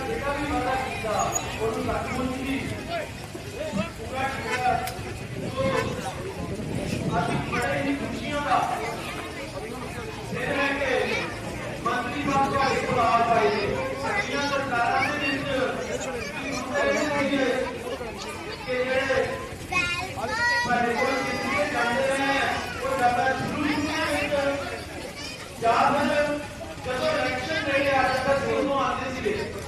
ਜਿਹੜਾ ਵੀ ਵਾਦਾ ਕੀਤਾ ਉਹਨੂੰ ਲੱਗ ਮੁੰਚੀ ਪੂਰਾ ਕੀਤਾ ਅੱਜ ਬੜੇ ਹੀ ਖੁਸ਼ੀਆਂ ਦਾ ਦਿਨ ਹੈ ਕਿ ਮੰਤਰੀ ਸਾਹਿਬ ਤੁਹਾਡੇ ਕੋਲ ਆ ਪਾਏ ਸਾਡੀਆਂ ਸਰਕਾਰਾਂ ਦੇ ਵਿੱਚ ਕਿ ਜਿਹੜੇ ਸਾਡੇ ਕੋਲ ਕਿੱਥੇ ਜਾਂਦੇ ਨੇ ਉਹ ਜ਼ਿਆਦਾ ਸ਼ੁਰੂ ਸ਼ੁਰੂ ਵਿੱਚ ਜਾਂ ਫਿਰ ਜਦੋਂ ਇਲੈਕਸ਼ਨ ਨੇੜੇ ਆ ਜਾਂਦਾ ਉਦੋਂ ਆਉਂਦੇ ਸੀਗੇ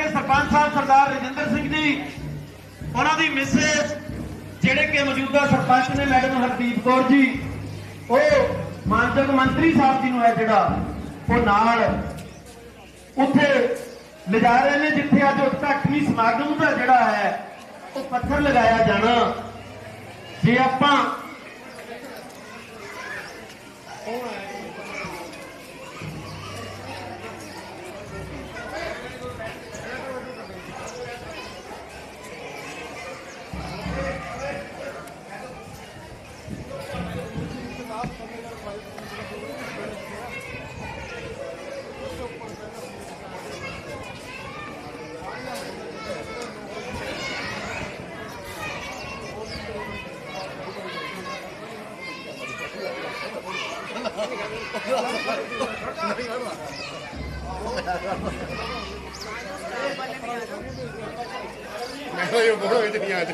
ਗਾਈਡ ਸਰਪੰਚ ਸਾਹਿਬ ਸਰਦਾਰ ਰਜਿੰਦਰ ਸਿੰਘ ਜੀ, ਉਹਨਾਂ ਦੀ ਮਿਸੇਸ ਜਿਹੜੇ ਕਿ ਮੌਜੂਦਾ ਸਰਪੰਚ ਨੇ ਮੈਡਮ ਹਰਦੀਪ ਕੌਰ ਜੀ, ਉਹ ਮਾਨਯੋਗ ਮੰਤਰੀ ਸਾਹਿਬ ਜੀ ਨੂੰ ਹੈ ਜਿਹੜਾ, ਉਹ ਨਾਲ ਉੱਥੇ ਲਿਜਾ ਰਹੇ ਨੇ, ਜਿੱਥੇ ਅੱਜ ਉਦਘਾਟਨੀ ਸਮਾਗਮ ਦਾ ਜਿਹੜਾ ਹੈ, ਉਹ ਪੱਥਰ ਲਗਾਇਆ ਜਾਣਾ। ਜੇ ਆਪਾਂ ਮੈਂ ਤਾਂ ਇਹ ਬੋਲੋ ਇਹ ਨਹੀਂ ਅੱਜ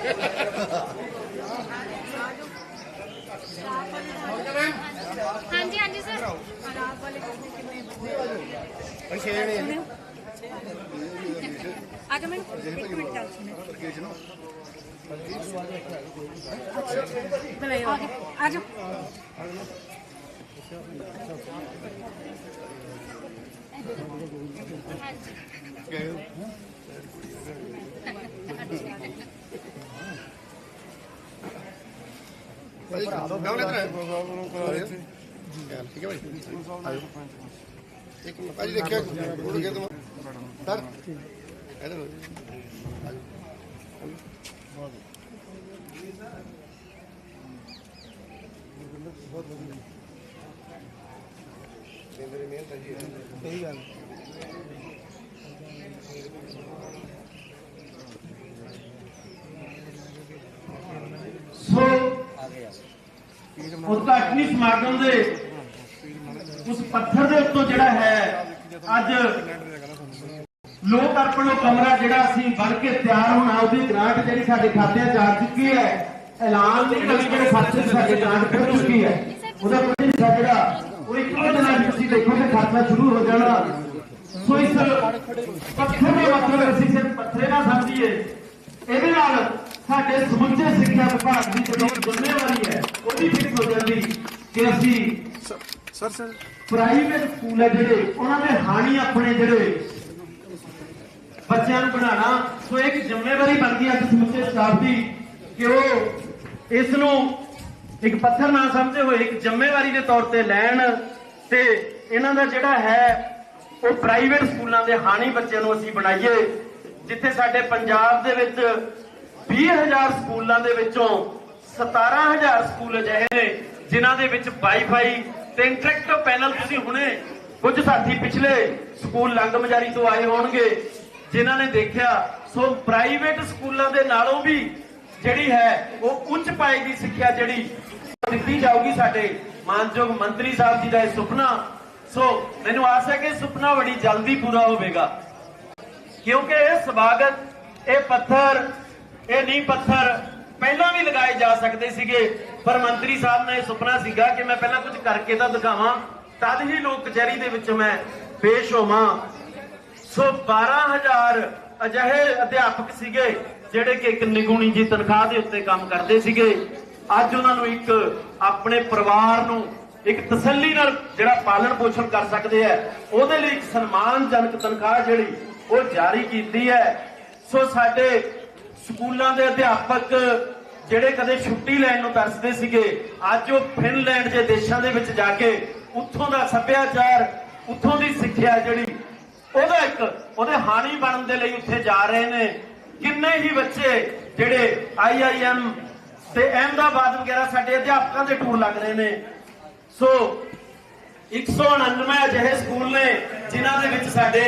ਹਾਂਜੀ ਹਾਂਜੀ ਸਰ ਆਰਾਮ ਵਾਲੇ ਕਿੰਨੇ ਅਛੇ ਨੇ ਆ ਜਾ ਮੈਨੂੰ। ਇੱਕ ਮਿੰਟ ਗੱਲ ਸੁਣੋ। ਆ ਜਾ ਆ ਜਾ ਭਾਈ ਗਾਉਂ ਲੈਣਾ ਠੀਕ ਹੈ ਭਾਈ ਆਇਓ ਇੱਕ ਮਿੰਟ ਭਾਜੀ ਦੇਖਿਆ ਬੋਲ ਗਿਆ ਤੁਮ ਸਰ ਇਹਦੇ ਲੋ ਮੇਰੀ ਮਿਹਨਤ ਹੈ ਜੀ ਸਹੀ ਗੱਲ ਸੋ ਉਦਘਾਟਨੀ ਸਮਾਗਮ ਦੇ ਉਸ ਪੱਥਰ ਦੇ ਉੱਤੋਂ ਜਿਹੜਾ ਹੈ, ਅੱਜ ਲੋਕ ਅਰਪਣੋ ਕਮਰਾ ਜਿਹੜਾ ਅਸੀਂ ਬਣ ਕੇ ਤਿਆਰ ਹੋਣਾ ਉਹਦੀ ਗ੍ਰਾਂਟ ਜਿਹੜੀ ਸਾਡੇ ਖਾਤਿਆਂ 'ਚ ਆ ਚੁੱਕੀ ਹੈ, ਐਲਾਨ ਨਹੀਂ ਕਰੀ ਜਿਹੜੇ ਖਾਤੇ 'ਚ ਸਾਡੇ ਗ੍ਰਾਂਟ ਪਹੁੰਚ ਚੁੱਕੀ ਹੈ, ਉਹਦਾ ਉਹ ਇੱਕ 'ਚ ਤੁਸੀਂ ਦੇਖੋਗੇ ਖਾਤਾ ਸ਼ੁਰੂ ਹੋ ਜਾਣਾ। ਸੋ ਇਸ ਪੱਥਰ ਦਾ ਮਤਲਬ ਅਸੀਂ ਸਿਰਫ ਪੱਥਰੇ ਨਾ ਸਮਝੀਏ। ਇਹਦੇ ਨਾਲ ਸਾਡੇ ਸਮੁੱਚੇ ਸਿੱਖਿਆ ਵਿਭਾਗ ਦੀ ਜਿਹੜੀ ਜ਼ਿੰਮੇਵਾਰੀ ਹੈ ਉਹਦੀ ਫਿਕਸ ਹੋ ਜਾਂਦੀ ਕਿ ਅਸੀਂ ਸਰ ਸਰ ਪ੍ਰਾਈਵੇਟ ਸਕੂਲ ਹੈ ਜਿਹੜੇ ਉਹਨਾਂ ਦੇ ਹਾਣੀ ਆਪਣੇ ਜਿਹੜੇ ਬੱਚਿਆਂ ਨੂੰ ਪੜਾਉਣਾ ਸੋ ਇੱਕ ਜ਼ਿੰਮੇਵਾਰੀ ਬਣਦੀ ਹੈ ਸਮੁੱਚੇ ਸਟਾਫ ਦੀ ਕਿ ਉਹ ਇਸ ਨੂੰ ਇੱਕ ਪੱਥਰ ਨਾ ਸਮਝੇ ਹੋਏ, ਇੱਕ ਜ਼ਿੰਮੇਵਾਰੀ ਦੇ ਤੌਰ ਤੇ ਲੈਣ ਤੇ ਇਹਨਾਂ ਦਾ ਜਿਹੜਾ ਹੈ, ਉਹ ਪ੍ਰਾਈਵੇਟ ਸਕੂਲਾਂ ਦੇ ਹਾਣੀ ਬੱਚਿਆਂ ਨੂੰ ਅਸੀਂ ਬਣਾਈਏ, ਜਿੱਥੇ ਸਾਡੇ ਪੰਜਾਬ ਦੇ ਵਿੱਚ 20000 ਸਕੂਲਾਂ ਦੇ ਵਿੱਚੋਂ 17000 ਸਕੂਲ ਅਜਿਹੇ ਨੇ, ਜਿਨ੍ਹਾਂ ਦੇ ਵਿੱਚ ਵਾਈਫਾਈ ਤੇ ਇੰਟਰੈਕਟਿਵ ਪੈਨਲ ਤੁਸੀਂ ਹੁਣੇ ਕੁਝ ਸਾਥੀ ਪਿਛਲੇ ਸਕੂਲ ਲੰਗਮਜਾਰੀ ਤੋਂ ਆਏ ਹੋਣਗੇ, ਜਿਨ੍ਹਾਂ ਨੇ ਦੇਖਿਆ, ਸੋ ਪ੍ਰਾਈਵੇਟ ਸਕੂਲਾਂ ਦੇ ਨਾਲੋਂ ਵੀ ਜਿਹੜੀ ਹੈ, ਉਹ ਉੱਚ ਪਾਏ ਦੀ ਸਿੱਖਿਆ ਜਿਹੜੀ ਦਿੱਤੀ ਜਾਊਗੀ ਸਾਡੇ ਮਾਨਯੋਗ ਮੰਤਰੀ ਸਾਹਿਬ ਜੀ ਦਾ ਇਹ ਸੁਪਨਾ। ਸੋ ਮੈਨੂੰ ਆਸ ਹੈ ਕਿ ਸੁਪਨਾ ਬੜੀ ਜਲਦੀ ਪੂਰਾ ਹੋਵੇਗਾ। ਕਿਉਂਕਿ ਇਹ ਸਵਾਗਤ, ਇਹ ਪੱਥਰ, ਇਹ ਨੀਂਹ ਪੱਥਰ ਪਹਿਲਾਂ ਵੀ ਲਗਾਏ ਜਾ ਸਕਦੇ ਸੀਗੇ, ਪਰ ਮੰਤਰੀ ਸਾਹਿਬ ਨੇ ਸੁਪਨਾ ਸੀਗਾ ਕਿ ਮੈਂ ਪਹਿਲਾਂ ਕੁਝ ਕਰਕੇ ਤਾਂ ਦਿਖਾਵਾਂ, ਤਦ ਹੀ ਲੋਕ ਕਚਹਿਰੀ ਦੇ ਵਿੱਚ ਮੈਂ ਪੇਸ਼ ਹੋਵਾਂ। ਸੋ 12000 ਅਜਿਹੇ ਅਧਿਆਪਕ ਸੀਗੇ, ਜਿਹੜੇ ਕਿ ਇੱਕ ਨਿਗੁਣੀ ਜੀ ਤਨਖਾਹ ਦੇ ਉੱਤੇ ਕੰਮ ਕਰਦੇ ਸੀਗੇ। ਅੱਜ ਉਹਨਾਂ ਨੂੰ ਇੱਕ ਆਪਣੇ ਪਰਿਵਾਰ ਨੂੰ ਇੱਕ ਤਸੱਲੀ ਨਾਲ ਜਿਹੜਾ ਪਾਲਣ ਪੋਸ਼ਣ ਕਰ ਸਕਦੇ ਆ, ਉਹਦੇ ਲਈ ਇੱਕ ਸਨਮਾਨਜਨਕ ਤਨਖਾਹ ਜਿਹੜੀ ਉਹ ਜਾਰੀ ਕੀਤੀ ਹੈ। ਸੋ ਸਾਡੇ ਸਕੂਲਾਂ ਦੇ ਅਧਿਆਪਕ ਜਿਹੜੇ ਕਦੇ ਛੁੱਟੀ ਲੈਣ ਨੂੰ ਤਰਸਦੇ ਸੀਗੇ, ਅੱਜ ਉਹ ਫਿਨਲੈਂਡ ਦੇ ਦੇਸ਼ਾਂ ਦੇ ਵਿੱਚ ਜਾ ਕੇ ਉੱਥੋਂ ਦਾ ਸੱਭਿਆਚਾਰ, ਉੱਥੋਂ ਦੀ ਸਿੱਖਿਆ ਜਿਹੜੀ, ਉਹਦਾ ਇੱਕ ਉਹਦੇ ਹਾਣੀ ਬਣਨ ਦੇ ਲਈ ਉੱਥੇ ਜਾ ਰਹੇ ਨੇ। ਕਿੰਨੇ ਹੀ ਬੱਚੇ ਜਿਹੜੇ ਆਈਆਈਐਮ ਤੇ ਅਹਿਮਦਾਬਾਦ ਵਗੈਰਾ ਸਾਡੇ ਅਧਿਆਪਕਾਂ ਦੇ ਟੂਰ ਲੱਗ ਰਹੇ ਨੇ। ਸੋ 199 ਅਜਿਹੇ ਸਕੂਲ ਨੇ ਜਿਨ੍ਹਾਂ ਦੇ ਵਿੱਚ ਸਾਡੇ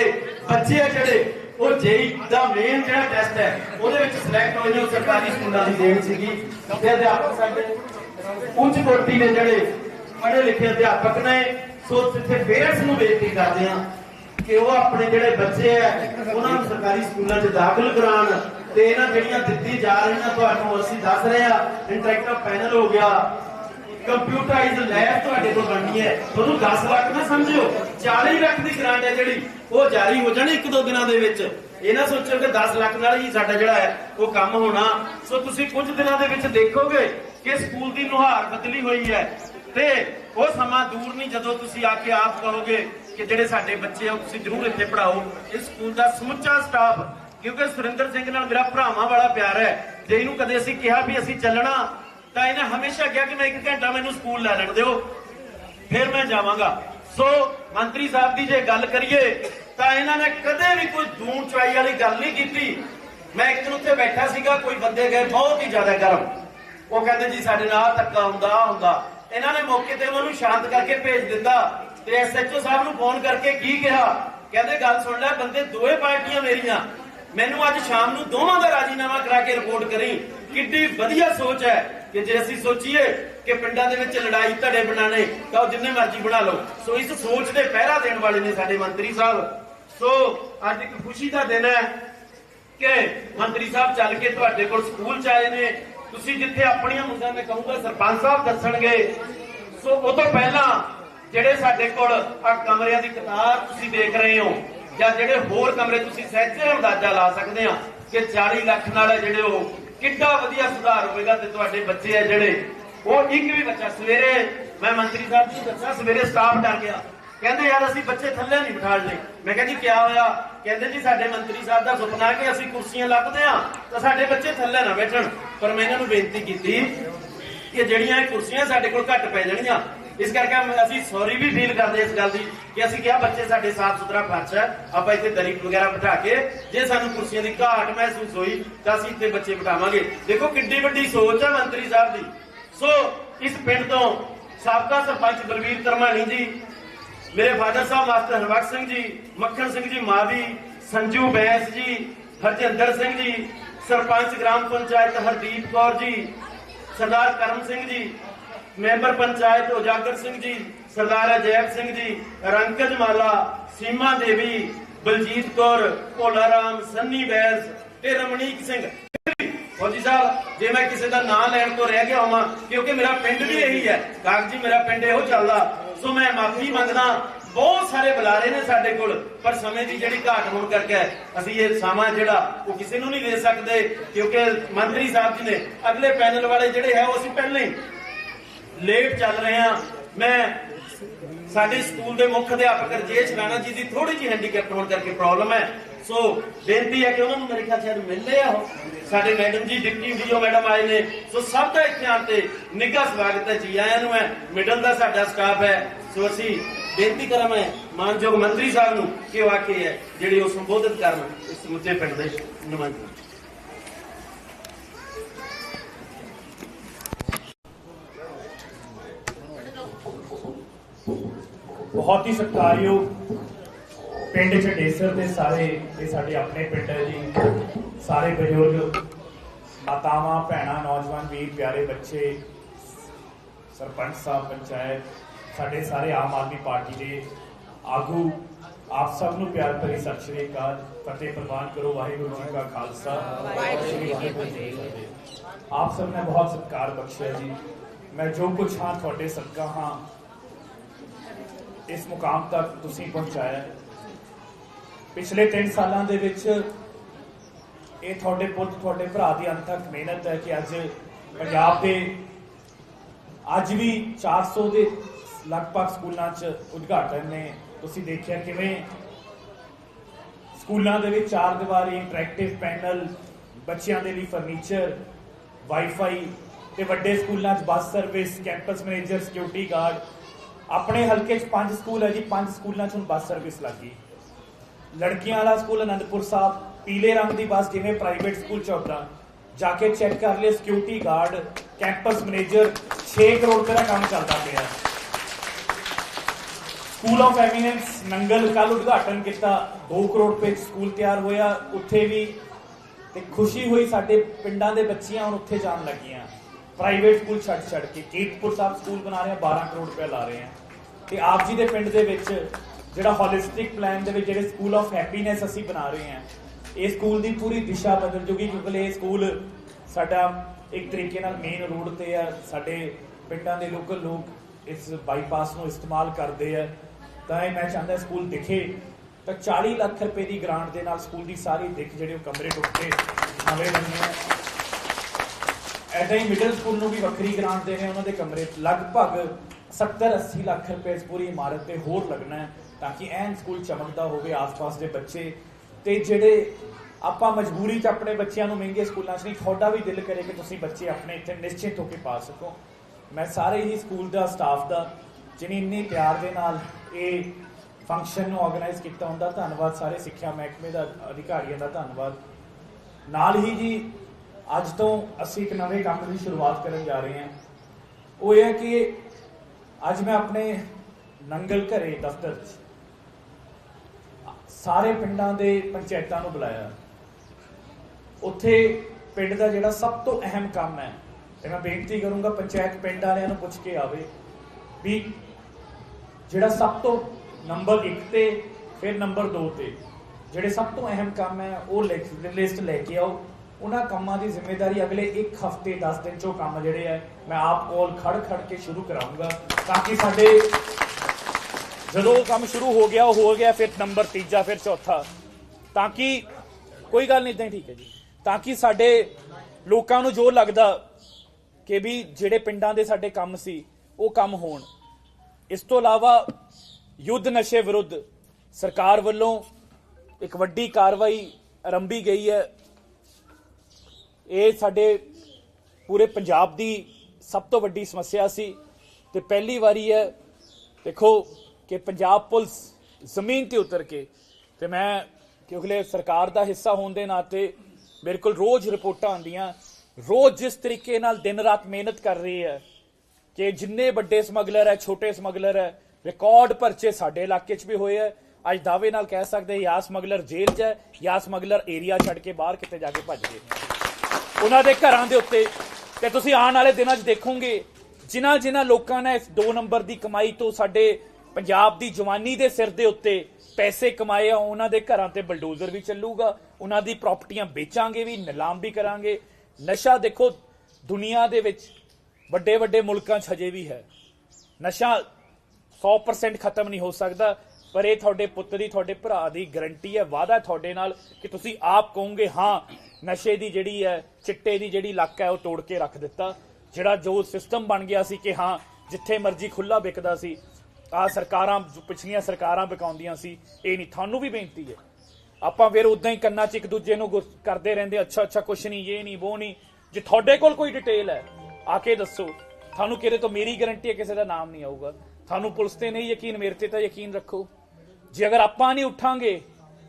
ਬੱਚੇ ਆ ਜਿਹੜੇ, ਉਹ ਜੇਈ ਦਾ ਮੇਨ ਜਿਹੜਾ ਟੈਸਟ ਹੈ, ਉਹਦੇ ਵਿੱਚ ਸਿਲੈਕਟ ਹੋਏ ਨੇ ਸਰਕਾਰੀ ਸਕੂਲਾਂ ਦੀ ਦੇਣ ਸੀਗੀ। ਤੇ ਅਧਿਆਪਕ ਸਾਡੇ ਉੱਚ ਕੋਟੀ ਦੇ ਜਿਹੜੇ ਪੜ੍ਹੇ ਲਿਖੇ ਅਧਿਆਪਕ ਨੇ ਸੋ ਜਿੱਥੇ ਪੇਰੈਂਟਸ ਨੂੰ ਬੇਨਤੀ ਕਰਦੇ ਆ ਕਿ ਉਹ ਆਪਣੇ ਜਿਹੜੇ ਬੱਚੇ ਆ, ਉਹਨਾਂ ਨੂੰ ਸਰਕਾਰੀ ਸਕੂਲਾਂ 'ਚ ਦਾਖਲ ਕਰਾਉਣ। ਤੇ ਇਹਨਾਂ ਜਿਹੜੀਆਂ ਦਿੱਤੀ ਜਾ ਰਹੀਆਂ ਤੁਹਾਨੂੰ ਅਸੀਂ ਦੱਸ ਰਹੇ ਆ ਇੰਟਰੈਕਟਿਵ ਪੈਨਲ ਹੋ ਗਿਆ। ਕੰਪਿਊਟਰਾਈਜ਼ਡ ਲੈਬ ਤੁਹਾਡੇ ਕੋਲ ਬਣਨੀ ਹੈ। ਤੁਹਾਨੂੰ 10 ਲੱਖ ਨਾ ਸਮਝਿਓ। 40 ਲੱਖ ਦੀ ਗ੍ਰਾਂਟ ਹੈ ਜਿਹੜੀ, ਉਹ ਜਾਰੀ ਹੋ ਜਾਣੀ ਇੱਕ ਦੋ ਦਿਨਾਂ ਦੇ ਵਿੱਚ। ਇਹ ਨਾ ਸੋਚੋ ਕਿ 10 ਲੱਖ ਨਾਲ ਹੀ ਸਾਡਾ ਜਿਹੜਾ ਹੈ, ਉਹ ਕੰਮ ਹੋਣਾ। ਸੋ ਤੁਸੀਂ ਕੁਝ ਦਿਨਾਂ ਦੇ ਵਿੱਚ ਦੇਖੋਗੇ ਕਿ ਸਕੂਲ ਦੀ ਨੁਹਾਰ ਬਦਲੀ ਹੋਈ ਹੈ। ਤੇ ਉਹ ਸਮਾਂ ਦੂਰ ਨਹੀਂ ਜਦੋਂ ਤੁਸੀਂ ਆ ਕੇ ਆਪ ਕਹੋਗੇ ਕਿ ਜਿਹੜੇ ਸਾਡੇ ਬੱਚੇ ਆ ਤੁਸੀਂ ਜ਼ਰੂਰ ਇੱਥੇ ਪੜਾਓ ਇਸ ਸਕੂਲ ਦਾ ਸਮੁੱਚਾ ਸਟਾਫ ਕਿਉਂਕਿ ਸੁਰਿੰਦਰ ਸਿੰਘ ਨਾਲ ਮੇਰਾ ਭਰਾਵਾਂ ਵਾਲਾ ਪਿਆਰ ਹੈ। ਜੇ ਇਹਨੂੰ ਕਦੇ ਅਸੀਂ ਕਿਹਾ ਵੀ ਅਸੀਂ ਚੱਲਣਾ, ਤਾਂ ਇਹਨੇ ਹਮੇਸ਼ਾ ਕਿਹਾ ਕਿ ਮੈਂ ਇੱਕ ਘੰਟਾ ਮੈਨੂੰ ਸਕੂਲ ਲੈ ਲੈਣ ਦਿਓ। ਫਿਰ ਮੈਂ ਜਾਵਾਂਗਾ। ਸੋ ਮੰਤਰੀ ਸਾਹਿਬ ਦੀ ਜੇ ਗੱਲ ਕਰੀਏ, ਤਾਂ ਇਹਨਾਂ ਨੇ ਕਦੇ ਵੀ ਕੋਈ ਦੂਣ ਚਵਾਈ ਵਾਲੀ ਗੱਲ ਨਹੀਂ ਕੀਤੀ। ਮੈਂ ਇੱਕ ਦਿਨ ਉੱਥੇ ਬੈਠਾ ਸੀਗਾ, ਕੋਈ ਬੰਦੇ ਗਏ, ਬਹੁਤ ਹੀ ਜ਼ਿਆਦਾ ਗਰਮ। ਉਹ ਕਹਿੰਦੇ, ਜੀ, ਸਾਡੇ ਨਾਲ ਧੱਕਾ ਹੁੰਦਾ, ਆਹ ਹੁੰਦਾ। ਇਹਨਾਂ ਨੇ ਮੌਕੇ ਤੇ ਉਹਨਾਂ ਨੂੰ ਸ਼ਾਂਤ ਕਰਕੇ ਭੇਜ ਦਿੱਤਾ ਤੇ ਐਸਐਚਓ ਸਾਹਿਬ ਨੂੰ ਫੋਨ ਕਰਕੇ ਕੀ ਕਿਹਾ? ਕਹਿੰਦੇ, ਗੱਲ ਸੁਣ ਲੈ, ਬੰਦੇ ਦੋਵੇਂ ਪਾਰਟੀਆਂ ਮੇਰੀਆਂ ਮੈਨੂੰ ਅੱਜ ਸ਼ਾਮ ਨੂੰ ਦੋਵਾਂ ਦਾ ਰਾਜੀਨਾਮਾ ਕਰਾ ਕੇ ਰਿਪੋਰਟ ਕਰੀ। ਕਿੱਡੀ ਵਧੀਆ ਸੋਚ ਹੈ ਕਿ ਜੇ ਅਸੀਂ ਸੋਚੀਏ ਕਿ ਪਿੰਡਾਂ ਦੇ ਵਿੱਚ ਲੜਾਈ ਧੜੇ ਬਣਾਣੇ ਤਾਂ ਉਹ ਜਿੰਨੇ ਮਰਜ਼ੀ ਬਣਾ ਲਓ। ਸੋ ਇਸ ਸੋਚ ਦੇ ਪਹਿਰਾ ਦੇਣ ਵਾਲੇ ਨੇ ਸਾਡੇ ਮੰਤਰੀ ਸਾਹਿਬ। ਸੋ ਅੱਜ ਇੱਕ ਖੁਸ਼ੀ ਦਾ ਦਿਨ ਹੈ ਕਿ ਮੰਤਰੀ ਸਾਹਿਬ ਚੱਲ ਕੇ ਤੁਹਾਡੇ ਕੋਲ ਸਕੂਲ ਚ ਆਏ ਨੇ। ਤੁਸੀਂ ਜਿੱਥੇ ਆਪਣੀਆਂ ਮੁੱਦਿਆਂ ਮੈਂ ਕਹੂੰਗਾ ਸਰਪੰਚ ਸਾਹਿਬ ਦੱਸਣਗੇ। ਸੋ ਉਹ ਤੋਂ ਪਹਿਲਾਂ ਜਿਹੜੇ ਸਾਡੇ ਕੋਲ ਆ ਕਮਰਿਆਂ ਦੀ ਕਤਾਰ ਤੁਸੀਂ ਦੇਖ ਰਹੇ ਹੋ ਜਾਂ ਜਿਹੜੇ ਹੋਰ ਕਮਰੇ ਤੁਸੀਂ ਸਹਿਜੇ ਅੰਦਾਜ਼ਾ ਲਾ ਸਕਦੇ ਆ ਕਿ 40 ਲੱਖ ਨਾਲ ਜਿਹੜੇ ਉਹ ਕਿੱਡਾ ਵਧੀਆ ਸੁਧਾਰ ਹੋਵੇਗਾ ਤੇ ਤੁਹਾਡੇ ਬੱਚੇ ਆ ਜਿਹੜੇ, ਉਹ ਇੱਕ ਵੀ ਬੱਚਾ ਸਵੇਰੇ, ਮੈਂ ਮੰਤਰੀ ਸਾਹਿਬ ਜੀ ਦੱਸਿਆ, ਸਵੇਰੇ ਸਟਾਫ ਡਰ ਗਿਆ। ਕਹਿੰਦੇ, ਯਾਰ ਅਸੀਂ ਬੱਚੇ ਥੱਲੇ ਨਹੀਂ ਬਿਠਾਣਨੇ ਮੈਂ ਕਿਹਾ, ਜੀ ਕੀ ਹੋਇਆ? ਕਹਿੰਦੇ, ਜੀ, ਸਾਡੇ ਮੰਤਰੀ ਸਾਹਿਬ ਦਾ ਸੁਪਨਾ ਕਿ ਅਸੀਂ ਕੁਰਸੀਆਂ ਲੱਭਦੇ ਆ, ਤਾਂ ਸਾਡੇ ਬੱਚੇ ਥੱਲੇ ਨਾ ਬੈਠਣ। ਪਰ ਮੈਂ ਇਹਨਾਂ ਨੂੰ ਬੇਨਤੀ ਕੀਤੀ ਕਿ ਜਿਹੜੀਆਂ ਇਹ ਕੁਰਸੀਆਂ ਸਾਡੇ ਕੋਲ ਘੱਟ ਪੈ ਜਾਣੀਆਂ ਇਸ ਕਰਕੇ ਅਸੀਂ ਸੌਰੀ ਵੀ ਫੀਲ ਕਰਦੇ ਇਸ ਗੱਲ ਦੀ ਕਿ ਅਸੀਂ ਕਿਹਾ ਬੱਚੇ ਸਾਡੇ ਸਾਫ਼ ਸੁਥਰਾ ਫਰਸ਼ ਹੈ, ਆਪਾਂ ਇੱਥੇ ਦਰੀ ਵਗੈਰਾ ਬਿਠਾ ਕੇ ਜੇ ਸਾਨੂੰ ਕੁਰਸੀਆਂ ਦੀ ਘਾਟ ਮਹਿਸੂਸ ਹੋਈ ਤਾਂ ਅਸੀਂ ਇੱਥੇ ਬੱਚੇ ਬਿਠਾਵਾਂਗੇ। ਦੇਖੋ ਕਿੱਡੀ ਵੱਡੀ ਸੋਚ ਹੈ ਮੰਤਰੀ ਸਾਹਿਬ ਦੀ। ਸੋ ਇਸ ਪਿੰਡ ਤੋਂ ਸਾਬਕਾ ਸਰਪੰਚ ਬਲਵੀਰ ਕਰਮਾਣੀ ਜੀ, ਮੇਰੇ ਫਾਦਰ ਸਾਹਿਬ ਮਾਸਟਰ ਹਰਬਖਸ਼ ਸਿੰਘ ਜੀ, ਮੱਖਣ ਸਿੰਘ ਜੀ, ਮਾਵੀ, ਸੰਜੂ ਬੈਂਸ ਜੀ, ਹਰਜਿੰਦਰ ਸਿੰਘ ਜੀ, ਸਰਪੰਚ ਗ੍ਰਾਮ ਪੰਚਾਇਤ ਹਰਦੀਪ ਕੌਰ ਜੀ, ਸਰਦਾਰ ਕਰਮ ਸਿੰਘ ਜੀ ਮੈਂਬਰ ਪੰਚਾਇਤ ਉਜਾਗਰ ਸਿੰਘ ਜੀ, ਸਰਦਾਰ ਅਜੈਬ ਸਿੰਘ ਜੀ ਰੰਕਜ ਮਾਲਾ, ਸੀਮਾ ਦੇਵੀ, ਬਲਜੀਤ ਕੌਰ ਭੋਲਾ ਰਾਮ ਸੰਨੀ ਬੈਂਸ ਤੇ ਰਮਣੀਕ ਸਿੰਘ। ਫੌਜੀ ਸਾਹਿਬ, ਜੇ ਮੈਂ ਕਿਸੇ ਦਾ ਨਾਂ ਲੈਣ ਤੋਂ ਰਹਿ ਗਿਆ ਹਾਂ ਕਿਉਂਕਿ ਮੇਰਾ ਪਿੰਡ ਵੀ ਇਹੀ ਹੈ। ਕਾਗਜੀ ਮੇਰਾ ਪਿੰਡ ਇਹੋ ਚੱਲਦਾ। ਸੋ ਮੈਂ ਮਾਫੀ ਮੰਗਦਾ ਬਹੁਤ ਸਾਰੇ ਬੁਲਾਰੇ ਨੇ ਸਾਡੇ ਕੋਲ, ਪਰ ਸਮੇਂ ਦੀ ਜਿਹੜੀ ਘਾਟ ਹੋਣ ਕਰਕੇ ਅਸੀਂ ਇਹ ਸਮਾਂ ਜਿਹੜਾ, ਉਹ ਕਿਸੇ ਨੂੰ ਨਹੀਂ ਦੇ ਸਕਦੇ, ਕਿਉਂਕਿ ਮੰਤਰੀ ਸਾਹਿਬ ਜੀ ਨੇ ਅਗਲੇ ਪੈਨਲ ਵਾਲੇ ਜਿਹੜੇ ਹੈ, ਉਹ ਅਸੀਂ ਪਹਿਲਾਂ ਹੀ ਲੇਟ ਚੱਲ ਰਹੇ ਹਾਂ। ਮੈਂ ਸਾਡੇ ਸਕੂਲ ਦੇ ਮੁੱਖ ਅਧਿਆਪਕ ਰਜੇਸ਼ ਰਾਣਾ ਜੀ ਦੀ ਥੋੜੀ ਜਿਹੀ ਹੈਂਡੀਕੈਪ ਹੋਣ ਕਰਕੇ ਪ੍ਰੋਬਲਮ ਹੈ। ਸੋ ਬੇਨਤੀ ਹੈ ਕਿ ਉਹਨਾਂ ਨੂੰ ਮੇਰੇ ਖਿਆਲ ਸ਼ਾਇਦ ਮਿਲਦੇ ਆ ਸਾਡੇ ਮੈਡਮ ਜੀ ਡਿਪਟੀ ਵੀਡੀਓ ਮੈਡਮ ਆਏ ਨੇ। ਸੋ ਸਭ ਦਾ ਇੱਥੇ ਆਉਣ ਤੇ ਨਿੱਘਾ ਸਵਾਗਤ ਹੈ। ਜੀ ਆਇਆਂ ਨੂੰ ਹੈ। ਮਿਡਲ ਦਾ ਸਾਡਾ ਸਟਾਫ ਹੈ। ਸੋ ਅਸੀਂ ਬੇਨਤੀ ਕਰਾਂ ਮੈਂ ਮਾਨਯੋਗ ਮੰਤਰੀ ਸਾਹਿਬ ਨੂੰ ਕਿ ਉਹ ਜਿਹੜੀ ਉਹ ਸੰਬੋਧਿਤ ਕਰਨ ਇਸ ਸਮੁੱਚੇ ਪਿੰਡ ਦੇ ਨੁਮਾਇੰਦੇ। ਬਹੁਤ ਹੀ ਸਤਿਕਾਰਯੋਗ ਪਿੰਡ ਝੰਡੇਸਰ ਦੇ ਸਾਰੇ ਇਹ ਸਾਡੇ ਆਪਣੇ ਪਿੰਡ ਹੈ ਜੀ। ਸਾਰੇ ਬਜ਼ੁਰਗ ਮਾਤਾਵਾਂ ਭੈਣਾਂ ਨੌਜਵਾਨ ਵੀਰ ਪਿਆਰੇ ਬੱਚੇ ਸਰਪੰਚ ਸਾਹਿਬ ਪੰਚਾਇਤ ਸਾਡੇ ਸਾਰੇ ਆਮ ਆਦਮੀ ਪਾਰਟੀ ਦੇ ਆਗੂ ਆਪ ਸਭ ਨੂੰ ਪਿਆਰ ਭਰੀ ਸਤਿ ਸ਼੍ਰੀ ਅਕਾਲ। ਫਤਿਹ ਪ੍ਰਵਾਨ ਕਰੋ ਵਾਹਿਗੁਰੂ ਜੀ ਕਾ ਖਾਲਸਾ। ਵਾਹਿਗੁਰੂ ਜੀ ਕੀ ਫਤਿਹ। ਆਪ ਸਭ ਨੇ ਬਹੁਤ ਸਤਿਕਾਰ ਬਖਸ਼ਿਆ ਜੀ। ਮੈਂ ਜੋ ਕੁਝ ਹਾਂ ਤੁਹਾਡੇ ਸਦਕਾ ਹਾਂ। ਇਸ ਮੁਕਾਮ ਤੱਕ ਤੁਸੀਂ ਪਹੁੰਚਾਇਆ। ਪਿਛਲੇ 3 ਸਾਲਾਂ ਦੇ ਵਿੱਚ ਇਹ ਤੁਹਾਡੇ ਪੁੱਤ, ਤੁਹਾਡੇ ਭਰਾ ਦੀ ਅੰਤਕ ਮਿਹਨਤ ਹੈ ਕਿ ਅੱਜ ਪੰਜਾਬ ਦੇ ਅੱਜ ਵੀ 400 ਦੇ ਲਗਭਗ ਸਕੂਲਾਂ 'ਚ ਉਦਘਾਟਨ ਨੇ। ਤੁਸੀਂ ਦੇਖਿਆ ਕਿਵੇਂ ਸਕੂਲਾਂ ਦੇ ਵਿੱਚ ਚਾਰ ਦੀਵਾਰੀ ਇੰਟਰੈਕਟਿਵ ਪੈਨਲ ਬੱਚਿਆਂ ਦੇ ਲਈ ਫਰਨੀਚਰ ਵਾਈਫਾਈ ਤੇ ਵੱਡੇ ਸਕੂਲਾਂ 'ਚ bus service campus manager security guard ਆਪਣੇ ਹਲਕੇ 'ਚ ਪੰਜ ਸਕੂਲ ਹੈ ਜੀ, ਪੰਜ ਸਕੂਲਾਂ 'ਚ ਹੁਣ ਬੱਸ ਸਰਵਿਸ ਲੱਗੀ ਲੜਕੀਆਂ ਵਾਲਾ ਸਕੂਲ ਅਨੰਦਪੁਰ ਸਾਹਿਬ, ਪੀਲੇ ਰੰਗ ਦੀ ਬੱਸ ਜਿਵੇਂ ਪ੍ਰਾਈਵੇਟ ਸਕੂਲ ਚ ਹੁੰਦਾ ਜਾ ਕੇ ਚੈੱਕ ਕਰ ਲਿਆ security guard campus manager 6 crore ਰੁਪਏ ਦਾ ਕੰਮ ਚੱਲਦਾ ਪਿਆ। ਸਕੂਲ ਆਫ ਐਮੀਨੈਂਸ ਨੰਗਲ ਕੱਲ ਉਦਘਾਟਨ ਕੀਤਾ 2 ਕਰੋੜ ਰੁਪਏ ਸਕੂਲ ਤਿਆਰ ਹੋਇਆ। ਉੱਥੇ ਵੀ ਤੇ ਖੁਸ਼ੀ ਹੋਈ, ਸਾਡੇ ਪਿੰਡਾਂ ਦੇ ਬੱਚੀਆਂ ਹੁਣ ਉੱਥੇ ਜਾਣ ਲੱਗੀਆਂ। ਪ੍ਰਾਈਵੇਟ ਸਕੂਲ ਛੱਡ ਛੱਡ ਕੇ ਕੀਰਤਪੁਰ ਸਾਹਿਬ ਸਕੂਲ ਬਣਾ ਰਹੇ ਆ 12 ਕਰੋੜ ਰੁਪਏ ਲਾ ਰਹੇ ਆ। ਤੇ ਆਪ ਜੀ ਦੇ ਪਿੰਡ ਦੇ ਵਿੱਚ ਜਿਹੜਾ ਹੋਲਿਸਟਿਕ ਪਲਾਨ ਦੇ ਵਿੱਚ ਜਿਹੜੇ ਸਕੂਲ ਆਫ ਹੈਪੀਨੈਸ ਅਸੀਂ ਬਣਾ ਰਹੇ ਹਾਂ, ਇਹ ਸਕੂਲ ਦੀ ਪੂਰੀ ਦਿਸ਼ਾ ਬਦਲ ਜੂਗੀ ਕਿਉਂਕਿ ਇਹ ਸਕੂਲ ਸਾਡਾ ਇੱਕ ਤਰੀਕੇ ਨਾਲ ਮੇਨ ਰੋਡ ਤੇ ਆ। ਸਾਡੇ ਪਿੰਡਾਂ ਦੇ ਲੋਕਲ ਲੋਕ ਇਸ ਬਾਈਪਾਸ ਨੂੰ ਇਸਤੇਮਾਲ ਕਰਦੇ ਆ। ਤਾਂ ਇਹ ਮੈਂ ਚਾਹੁੰਦਾ ਸਕੂਲ ਦਿਖੇ ਤਾਂ 40 ਲੱਖ ਰੁਪਏ ਦੀ ਗ੍ਰਾਂਟ ਦੇ ਨਾਲ ਸਕੂਲ ਦੀ ਸਾਰੀ ਦਿੱਖ ਜਿਹੜੇ ਉਹ ਕਮਰੇ ਟੁੱਟੇ ਨਵੇਂ ਬਣਨੇ ਆ। ਐਦਾਂ ਹੀ ਮਿਡਲ ਸਕੂਲ ਨੂੰ ਵੀ ਵੱਖਰੀ ਗ੍ਰਾਂਟ ਦੇ ਰਹੇ ਉਹਨਾਂ ਦੇ ਕਮਰੇ। ਲਗਭਗ 70 80 ਲੱਖ ਰੁਪਏ ਇਸ ਪੂਰੀ ਇਮਾਰਤ ਤੇ ਹੋਰ ਲੱਗਣਾ ਤਾਂ ਕਿ ਐਨ ਸਕੂਲ ਚਮਕਦਾ ਹੋਵੇ ਆਸ-ਪਾਸ ਦੇ ਬੱਚੇ ਤੇ ਜਿਹੜੇ ਆਪਾਂ ਮਜਬੂਰੀ 'ਚ ਆਪਣੇ ਬੱਚਿਆਂ ਨੂੰ ਮਹਿੰਗੇ ਸਕੂਲਾਂ 'ਚ ਨਹੀਂ, ਤੁਹਾਡਾ ਵੀ ਦਿਲ ਕਰੇ ਕਿ ਤੁਸੀਂ ਬੱਚੇ ਆਪਣੇ ਇੱਥੇ ਨਿਸ਼ਚਿਤ ਹੋ ਕੇ ਪਾ ਸਕੋ। ਮੈਂ ਸਾਰੇ ਹੀ ਸਕੂਲ ਦਾ ਸਟਾਫ ਦਾ ਜਿਨੇ ਇੰਨੇ ਪਿਆਰ ਦੇ ਨਾਲ ਇਹ ਫੰਕਸ਼ਨ ਨੂੰ ਆਰਗੇਨਾਈਜ਼ ਕੀਤਾ ਹੁੰਦਾ ਧੰਨਵਾਦ ਸਾਰੇ ਸਿੱਖਿਆ ਮਹਿਕਮੇ ਦਾ, ਅਧਿਕਾਰੀਆਂ ਦਾ ਧੰਨਵਾਦ। ਨਾਲ ਹੀ ਜੀ, ਅੱਜ ਤੋਂ ਅਸੀਂ ਇੱਕ ਨਵੇਂ ਕੰਮ ਦੀ ਸ਼ੁਰੂਆਤ ਕਰਨ ਜਾ ਰਹੇ ਹਾਂ। ਉਹ ਇਹ ਹੈ ਕਿ ਅੱਜ ਮੈਂ ਆਪਣੇ ਨੰਗਲ ਘਰੇ ਦਫ਼ਤਰ 'ਚ ਸਾਰੇ ਪਿੰਡਾਂ ਦੇ ਪੰਚਾਇਤਾਂ ਨੂੰ ਬੁਲਾਇਆ। ਉੱਥੇ ਪਿੰਡ ਦਾ ਜਿਹੜਾ ਸਭ ਤੋਂ ਅਹਿਮ ਕੰਮ ਹੈ, ਤੇ ਮੈਂ ਬੇਨਤੀ ਕਰੂੰਗਾ ਪੰਚਾਇਤ ਪਿੰਡ ਵਾਲਿਆਂ ਨੂੰ ਪੁੱਛ ਕੇ ਆਵੇ ਵੀ ਜਿਹੜਾ ਸਭ ਤੋਂ ਨੰਬਰ 1 ਤੇ ਫਿਰ ਨੰਬਰ 2 ਤੇ ਜਿਹੜੇ ਸਭ ਤੋਂ ਅਹਿਮ ਕੰਮ ਹੈ, ਉਹ ਲਿਸਟ ਲੈ ਕੇ ਆਓ। ਉਹਨਾਂ ਕੰਮਾਂ ਦੀ ਜ਼ਿੰਮੇਵਾਰੀ ਅਗਲੇ 1 ਹਫ਼ਤੇ 10 ਦਿਨ ਚੋਂ ਕੰਮ ਜਿਹੜੇ ਹੈ ਮੈਂ ਆਪ ਕੋਲ ਖੜ ਖੜ ਕੇ ਸ਼ੁਰੂ ਕਰਾਉਂਗਾ ਤਾਂ ਕਿ ਸਾਡੇ ਜਦੋਂ ਉਹ ਕੰਮ ਸ਼ੁਰੂ ਹੋ ਗਿਆ, ਉਹ ਹੋ ਗਿਆ, ਫਿਰ ਨੰਬਰ ਤੀਜਾ, ਫਿਰ ਚੌਥਾ। ਤਾਂ ਕਿ ਕੋਈ ਗੱਲ ਨਹੀਂ, ਇਦਾਂ ਠੀਕ ਹੈ ਜੀ। ਤਾਂ ਕਿ ਸਾਡੇ ਲੋਕਾਂ ਨੂੰ ਜੋ ਲੱਗਦਾ ਕਿ ਵੀ ਜਿਹੜੇ ਪਿੰਡਾਂ ਦੇ ਸਾਡੇ ਕੰਮ ਸੀ, ਉਹ ਕੰਮ ਹੋਣ। ਇਸ ਤੋਂ ਇਲਾਵਾ ਯੁੱਧ ਨਸ਼ੇ ਵਿਰੁੱਧ ਸਰਕਾਰ ਵੱਲੋਂ ਇੱਕ ਵੱਡੀ ਕਾਰਵਾਈ ਆਰੰਭੀ ਗਈ ਹੈ। ਇਹ ਸਾਡੇ ਪੂਰੇ ਪੰਜਾਬ ਦੀ ਸਭ ਤੋਂ ਵੱਡੀ ਸਮੱਸਿਆ ਸੀ ਤੇ ਪਹਿਲੀ ਵਾਰੀ ਹੈ, ਦੇਖੋ ਕਿ ਪੰਜਾਬ ਪੁਲਿਸ ਜ਼ਮੀਨ ਤੇ ਉਤਰ ਕੇ ਤੇ ਮੈਂ ਕਿਉਂਕਿ ਸਰਕਾਰ ਦਾ ਹਿੱਸਾ ਹੋਣ ਦੇ ਨਾਤੇ ਮੇਰੇ ਕੋਲ ਰੋਜ਼ ਰਿਪੋਰਟਾਂ ਆਉਂਦੀਆਂ, ਰੋਜ਼ ਜਿਸ ਤਰੀਕੇ ਨਾਲ ਦਿਨ ਰਾਤ ਮਿਹਨਤ ਕਰ ਰਹੀ ਹੈ ਕਿ ਜਿੰਨੇ ਵੱਡੇ ਸਮਗਲਰ ਹੈ, ਛੋਟੇ ਸਮਗਲਰ ਹੈ, ਰਿਕਾਰਡ ਪਰਚੇ ਸਾਡੇ ਇਲਾਕੇ 'ਚ ਵੀ ਹੋਏ ਹੈ। ਅੱਜ ਦਾਅਵੇ ਨਾਲ ਕਹਿ ਸਕਦੇ ਜਾਂ ਸਮਗਲਰ ਜੇਲ੍ਹ 'ਚ ਹੈ ਜਾਂ ਸਮਗਲਰ ਏਰੀਆ ਛੱਡ ਕੇ ਬਾਹਰ ਕਿਤੇ ਜਾ ਕੇ ਭੱਜ ਗਏ ਨੇ। ਉਹਨਾਂ ਦੇ ਘਰਾਂ ਦੇ ਉੱਤੇ ਤੇ ਤੁਸੀਂ ਆਉਣ ਵਾਲੇ ਦਿਨਾਂ 'ਚ ਦੇਖੋਗੇ, ਜਿਨ੍ਹਾਂ ਜਿਨ੍ਹਾਂ ਲੋਕਾਂ ਨੇ ਇਸ 2 ਨੰਬਰ ਦੀ ਕਮਾਈ ਤੋਂ ਸਾਡੇ ਪੰਜਾਬ ਦੀ ਜਵਾਨੀ ਦੇ ਸਿਰ ਦੇ ਉੱਤੇ ਪੈਸੇ ਕਮਾਏ ਆ, ਉਹਨਾਂ ਦੇ ਘਰਾਂ ਤੇ ਬਲਡੋਜ਼ਰ ਵੀ ਚੱਲੂਗਾ, ਉਹਨਾਂ ਦੀ ਪ੍ਰਾਪਰਟੀਆਂ ਵੇਚਾਂਗੇ ਵੀ, ਨਿਲਾਮ ਵੀ ਕਰਾਂਗੇ। ਨਸ਼ਾ ਦੇਖੋ, ਦੁਨੀਆ ਦੇ ਵਿੱਚ ਵੱਡੇ ਵੱਡੇ ਮੁਲਕਾਂ 'ਚ ਹਜੇ ਵੀ ਹੈ। ਨਸ਼ਾ 100% ਖਤਮ ਨਹੀਂ ਹੋ ਸਕਦਾ, ਪਰ ਇਹ ਤੁਹਾਡੇ ਪੁੱਤ ਦੀ, ਤੁਹਾਡੇ ਭਰਾ ਦੀ ਗਰੰਟੀ ਹੈ, ਵਾਅਦਾ ਤੁਹਾਡੇ ਨਾਲ ਕਿ ਤੁਸੀਂ ਆਪ ਕਹੋਗੇ, ਹਾਂ ਨਸ਼ੇ ਦੀ ਜਿਹੜੀ ਹੈ, ਚਿੱਟੇ ਦੀ ਜਿਹੜੀ ਲੱਕ ਹੈ, ਉਹ ਤੋੜ ਕੇ ਰੱਖ ਦਿੱਤਾ। ਜਿਹੜਾ ਜੋ ਸਿਸਟਮ ਬਣ ਗਿਆ ਸੀ ਕਿ ਹਾਂ, ਜਿੱਥੇ ਮਰਜ਼ੀ ਖੁੱਲਾ ਵਿਕਦਾ ਸੀ ਆ ਸਰਕਾਰਾਂ, ਪਿਛਲੀਆਂ ਸਰਕਾਰਾਂ ਵਿਕਾਉਂਦੀਆਂ ਸੀ, ਇਹ ਨਹੀਂ। ਤੁਹਾਨੂੰ ਵੀ ਬੇਨਤੀ ਹੈ। ਆਪਾਂ ਫਿਰ ਉਦਾਂ ਹੀ ਕੰਨਾਂ 'ਚ ਇੱਕ ਦੂਜੇ ਨੂੰ ਗੁੱਸ- ਕਰਦੇ ਰਹਿੰਦੇ ਅੱਛਾ ਅੱਛਾ, ਕੁਛ ਨਹੀਂ, ਇਹ ਨਹੀਂ, ਉਹ ਨਹੀਂ। ਜੇ ਤੁਹਾਡੇ ਕੋਲ ਕੋਈ ਡਿਟੇਲ ਹੈ, ਆ ਕੇ ਦੱਸੋ। ਤੁਹਾਨੂੰ ਕਿਹਦੇ ਤੋਂ ਮੇਰੀ ਗਾਰੰਟੀ ਹੈ, ਕਿਸੇ ਦਾ ਨਾਮ ਨਹੀਂ ਆਊਗਾ। ਤੁਹਾਨੂੰ ਪੁਲਿਸ ਤੇ ਨਹੀਂ ਯਕੀਨ, ਮੇਰੇ ਤੇ ਤਾਂ ਯਕੀਨ ਰੱਖੋ। ਜੇ ਅਗਰ ਆਪਾਂ ਨਹੀਂ ਉੱਠਾਂਗੇ,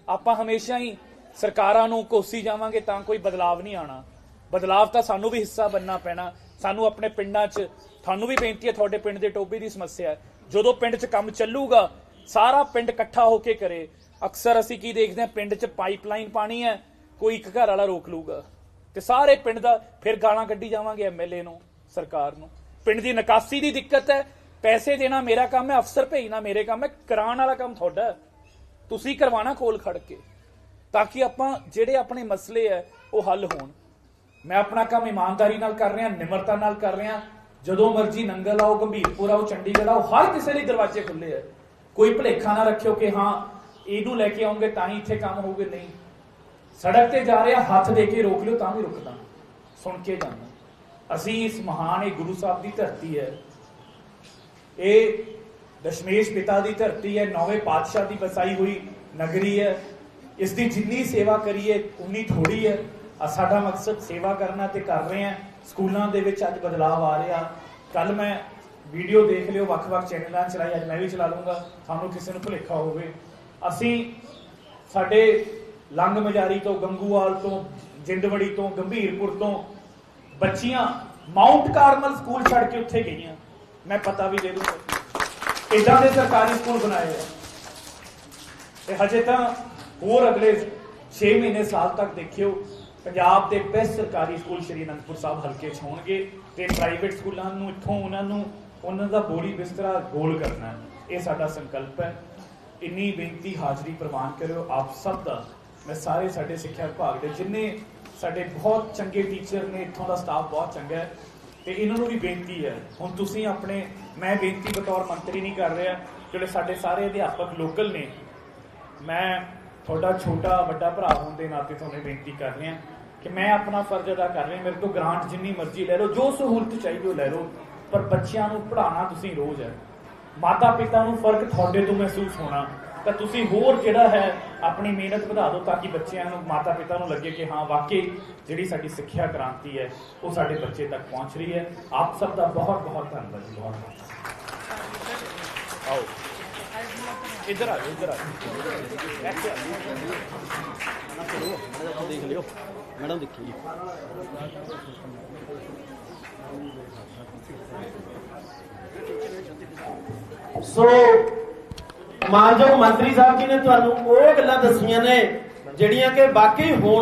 ਆਪਾਂ ਹਮੇਸ਼ਾ ਹੀ ਸਰਕਾਰਾਂ ਨੂੰ ਕੋਸੀ ਜਾਵਾਂਗੇ ਤਾਂ ਕੋਈ ਬਦਲਾਵ ਨਹੀਂ ਆਣਾ ਬਦਲਾਵ ਤਾਂ ਸਾਨੂੰ ਵੀ ਹਿੱਸਾ ਬੰਨਣਾ ਪੈਣਾ। ਸਾਨੂੰ ਆਪਣੇ ਪਿੰਡਾਂ 'ਚ, ਤੁਹਾਨੂੰ ਵੀ ਬੇਨਤੀ ਹੈ, ਤੁਹਾਡੇ ਪਿੰਡ ਦੇ ਟੋਬੇ ਦੀ ਸਮੱਸਿਆ ਹੈ। ਜਦੋਂ ਪਿੰਡ 'ਚ ਕੰਮ ਚੱਲੂਗਾ, ਸਾਰਾ ਪਿੰਡ ਇਕੱਠਾ ਹੋ ਕੇ ਕਰੇ। ਅਕਸਰ ਅਸੀਂ ਕੀ ਦੇਖਦੇ ਹਾਂ, ਪਿੰਡ 'ਚ ਪਾਈਪਲਾਈਨ ਪਾਣੀ ਹੈ, ਕੋਈ ਇੱਕ ਘਰ ਵਾਲਾ ਰੋਕ ਲੂਗਾ ਤੇ ਸਾਰੇ ਪਿੰਡ ਦਾ ਫਿਰ ਗਾਲਾਂ ਕੱਢੀ ਜਾਵਾਂਗੇ ਐਮਐਲਏ ਨੂੰ, ਸਰਕਾਰ ਨੂੰ। ਪਿੰਡ ਦੀ ਨਿਕਾਸੀ ਦੀ ਦਿੱਕਤ ਹੈ, ਪੈਸੇ ਦੇਣਾ ਮੇਰਾ ਕੰਮ ਹੈ, ਅਫਸਰ ਭੇਜਣਾ ਮੇਰੇ ਕੰਮ ਹੈ, ਕਰਾਉਣ ਵਾਲਾ ਕੰਮ ਤੁਹਾਡਾ ਤੁਸੀਂ ਕਰਵਾਣਾ ਕੋਲ ਖੜ ਕੇ। ਤਾਂ ਕਿ ਆਪਾਂ ਜਿਹੜੇ ਆਪਣੇ ਮਸਲੇ ਹੈ, ਉਹ ਹੱਲ ਹੋਣ। ਮੈਂ ਆਪਣਾ ਕੰਮ ਇਮਾਨਦਾਰੀ ਨਾਲ ਕਰ ਰਿਹਾ, ਨਿਮਰਤਾ ਨਾਲ ਕਰ ਰਿਹਾ। ਜਦੋਂ ਮਰਜ਼ੀ ਨੰਗਲ ਆਓ ਗੰਭੀਰਪੁਰ ਆਓ, ਚੰਡੀਗੜ੍ਹ ਆਓ, ਹਰ ਕਿਸੇ ਲਈ ਦਰਵਾਜ਼ੇ ਖੁੱਲੇ ਆ ਕੋਈ ਭੁਲੇਖਾ ਨਾ ਰੱਖਿਓ ਕਿ ਹਾਂ, ਇਹਨੂੰ ਲੈ ਕੇ ਆਉਂਗੇ ਤਾਂ ਹੀ ਇੱਥੇ ਕੰਮ ਹੋਊਗੇ, ਨਹੀਂ। ਸੜਕ ਤੇ ਜਾ ਰਿਹਾ, ਹੱਥ ਦੇ ਕੇ ਰੋਕ ਲਿਓ, ਤਾਂ ਵੀ ਰੁਕਦਾ। ਸੁਣ ਕੇ ਜਾਂਦਾ। ਅਸੀਂ ਇਸ ਮਹਾਨ ਇਹ ਗੁਰੂ ਸਾਹਿਬ ਦੀ ਧਰਤੀ ਹੈ। ਇਹ ਦਸ਼ਮੇਸ਼ ਪਿਤਾ ਦੀ ਧਰਤੀ ਹੈ, ਨੌਵੇਂ ਪਾਤਸ਼ਾਹ ਦੀ ਵਸਾਈ ਹੋਈ ਨਗਰੀ ਹੈ। ਇਸ ਦੀ ਜਿੰਨੀ ਸੇਵਾ ਕਰੀਏ, ਉਨੀ ਥੋੜੀ ਹੈ। ਸਾਡਾ ਮਕਸਦ ਸੇਵਾ ਕਰਨਾ ਤੇ ਕਰ ਰਹੇ ਹਾਂ। ਸਕੂਲਾਂ ਦੇ ਵਿੱਚ ਅੱਜ ਬਦਲਾਅ ਆ ਰਿਹਾ। ਕੱਲ ਮੈਂ ਵੀਡੀਓ ਦੇਖ ਲਿਓ, ਵੱਖ-ਵੱਖ ਚੈਨਲਾਂ ਚਲਾਈ, ਅੱਜ ਮੈਂ ਵੀ ਚਲਾ ਲੂੰਗਾ ਤੁਹਾਨੂੰ ਕਿਸੇ ਨੂੰ ਭੁਲੇਖਾ ਹੋਵੇ। ਅਸੀਂ ਸਾਡੇ ਲੰਗ ਮਜਾਰੀ ਤੋਂ, ਗੰਗੂਵਾਲ ਤੋਂ, ਜਿੰਦਵੜੀ ਤੋਂ, ਗੰਭੀਰਪੁਰ ਤੋਂ ਬੱਚੀਆਂ ਮਾਊਂਟ ਕਾਰਮਲ ਸਕੂਲ ਛੱਡ ਕੇ ਉੱਥੇ ਗਈਆਂ। ਮੈਂ ਪਤਾ ਵੀ ਦੇ ਦੂੰਗਾ। ਇਦਾਂ ਦੇ ਸਰਕਾਰੀ ਸਕੂਲ ਬਣਾਏ ਆ। ਤੇ ਹਜੇ ਤਾਂ ਹੋਰ ਅਗਲੇ 6 ਮਹੀਨੇ ਸਾਲ ਤੱਕ ਦੇਖਿਓ, ਪੰਜਾਬ ਦੇ ਬੈਸਟ ਸਰਕਾਰੀ ਸਕੂਲ ਸ਼੍ਰੀ ਅਨੰਦਪੁਰ ਸਾਹਿਬ ਹਲਕੇ 'ਚ ਹੋਣਗੇ ਤੇ ਪ੍ਰਾਈਵੇਟ ਸਕੂਲਾਂ ਨੂੰ, ਇੱਥੋਂ ਉਹਨਾਂ ਨੂੰ, ਉਹਨਾਂ ਦਾ ਬੋਲੀ ਬਿਸਤਰਾ ਗੋਲ ਕਰਨਾ ਇਹ ਸਾਡਾ ਸੰਕਲਪ ਹੈ। ਇੰਨੀ ਬੇਨਤੀ, ਹਾਜ਼ਰੀ ਪ੍ਰਵਾਨ ਕਰਿਓ। ਆਪ ਸਭ ਦਾ, ਮੈਂ ਸਾਰੇ ਸਾਡੇ ਸਿੱਖਿਆ ਵਿਭਾਗ ਦੇ, ਜਿੰਨੇ ਸਾਡੇ ਬਹੁਤ ਚੰਗੇ ਟੀਚਰ ਨੇ, ਇੱਥੋਂ ਦਾ ਸਟਾਫ ਬਹੁਤ ਚੰਗਾ ਹੈ। ਤੇ ਇਹਨਾਂ ਨੂੰ ਵੀ ਬੇਨਤੀ ਹੈ। ਹੁਣ ਤੁਸੀਂ ਆਪਣੇ, ਮੈਂ ਬੇਨਤੀ ਬਤੌਰ ਮੰਤਰੀ ਨਹੀਂ ਕਰ ਰਿਹਾ, ਜਿਹੜੇ ਸਾਡੇ ਸਾਰੇ ਅਧਿਆਪਕ ਲੋਕਲ ਨੇ, ਮੈਂ ਤੁਹਾਡਾ ਛੋਟਾ ਵੱਡਾ ਭਰਾ ਹੋਣ ਦੇ ਨਾਤੇ ਤੁਹਾਨੂੰ ਬੇਨਤੀ ਕਰ ਰਿਹਾ ਕਿ ਮੈਂ ਆਪਣਾ ਫਰਜ਼ ਅਦਾ ਕਰ ਰਿਹਾ, ਮੇਰੇ ਤੋਂ ਗ੍ਰਾਂਟ ਜਿੰਨੀ ਮਰਜ਼ੀ ਲੈ ਲਓ, ਜੋ ਸਹੂਲਤ ਚਾਹੀਦੀ ਉਹ ਲੈ ਲਓ, ਪਰ ਬੱਚਿਆਂ ਨੂੰ ਪੜ੍ਹਾਉਣਾ ਤੁਸੀਂ ਰੋਜ਼ ਹੈ। ਮਾਤਾ ਪਿਤਾ ਨੂੰ ਫ਼ਰਕ ਤੁਹਾਡੇ ਤੋਂ ਮਹਿਸੂਸ ਹੋਣਾ, ਤਾਂ ਤੁਸੀਂ ਹੋਰ ਜਿਹੜਾ ਹੈ, ਆਪਣੀ ਮਿਹਨਤ ਵਧਾ ਦਿਓ ਤਾਂ ਕਿ ਬੱਚਿਆਂ ਨੂੰ ਮਾਤਾ ਪਿਤਾ ਨੂੰ ਲੱਗੇ ਕਿ ਹਾਂ, ਵਾਕਈ ਜਿਹੜੀ ਸਾਡੀ ਸਿੱਖਿਆ ਕ੍ਰਾਂਤੀ ਹੈ, ਉਹ ਸਾਡੇ ਬੱਚੇ ਤੱਕ ਪਹੁੰਚ ਰਹੀ ਹੈ। ਆਪ ਸਭ ਦਾ ਬਹੁਤ ਬਹੁਤ ਧੰਨਵਾਦ ਜੀ ਬਹੁਤ ਬਹੁਤ ਆਓ। ਇੱਧਰ ਆ ਜਾਓ ਇੱਧਰ ਆ ਜਾਓ ਇੱਥੇ ਆ ਜਾਓ। ਦੇਖ ਲਿਓ ਮੈਡਮ ਦੇਖੀ ਜੀ ਸੋ ਮਾਨਯੋਗ ਮੰਤਰੀ ਸਾਹਿਬ ਜੀ ਨੇ ਤੁਹਾਨੂੰ ਉਹ ਗੱਲਾਂ ਦੱਸੀਆਂ ਨੇ ਜਿਹੜੀਆਂ ਕਿ ਵਾਕਈ ਹੋਣ